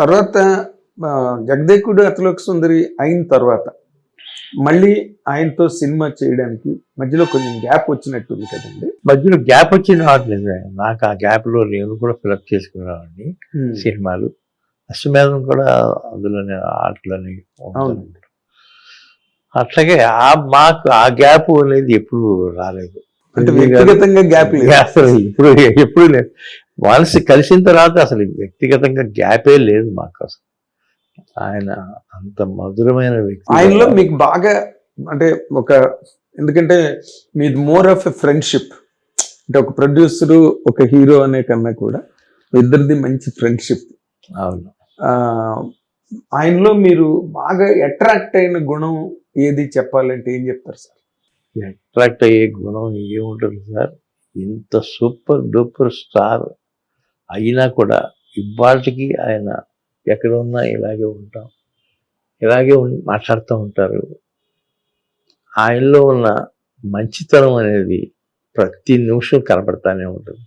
తర్వాత జగదేకుడు అతలోక సుందరి అయిన తర్వాత మళ్ళీ ఆయనతో సినిమా చేయడానికి మధ్యలో కొంచెం గ్యాప్ వచ్చినట్టుంది కదండి. మధ్యలో గ్యాప్ వచ్చింది. రావట్లేదు నాకు ఆ gap లో నేను కూడా ఫిలప్ చేసుకునేవాడిని సినిమాలు. అశ్వమేధం కూడా అందులోనే ఆటలోనే. అట్లాగే ఆ మాకు ఆ గ్యాప్ అనేది ఎప్పుడు రాలేదు. అంటే వ్యక్తిగతంగా గ్యాప్ అసలు ఇప్పుడు ఎప్పుడు లేదు. వన్స్ కలిసిన తర్వాత అసలు వ్యక్తిగతంగా గ్యాపే లేదు మాకు అసలు. ఆయన అంత మధురమైన వ్యక్తి. ఆయనలో మీకు బాగా అంటే ఒక ఎందుకంటే మీది మోర్ ఆఫ్ ఎ ఫ్రెండ్షిప్ అంటే ఒక ప్రొడ్యూసర్ ఒక హీరో అనే కన్నా కూడా ఇద్దరిది మంచి ఫ్రెండ్షిప్ అవును. ఆయనలో మీరు బాగా అట్రాక్ట్ అయిన గుణం ఏది చెప్పాలంటే ఏం చెప్తారు సార్? అట్రాక్ట్ అయ్యే గుణం ఏముంటుంది సార్? ఇంత సూపర్ డూపర్ స్టార్ అయినా కూడా ఇవాళకి ఆయన ఎక్కడ ఉన్నా ఇలాగే ఉంటాం. ఇలాగే మాట్లాడుతూ ఉంటారు. ఆయనలో ఉన్న మంచితనం అనేది ప్రతి నిమిషం కనపడతానే ఉంటుంది.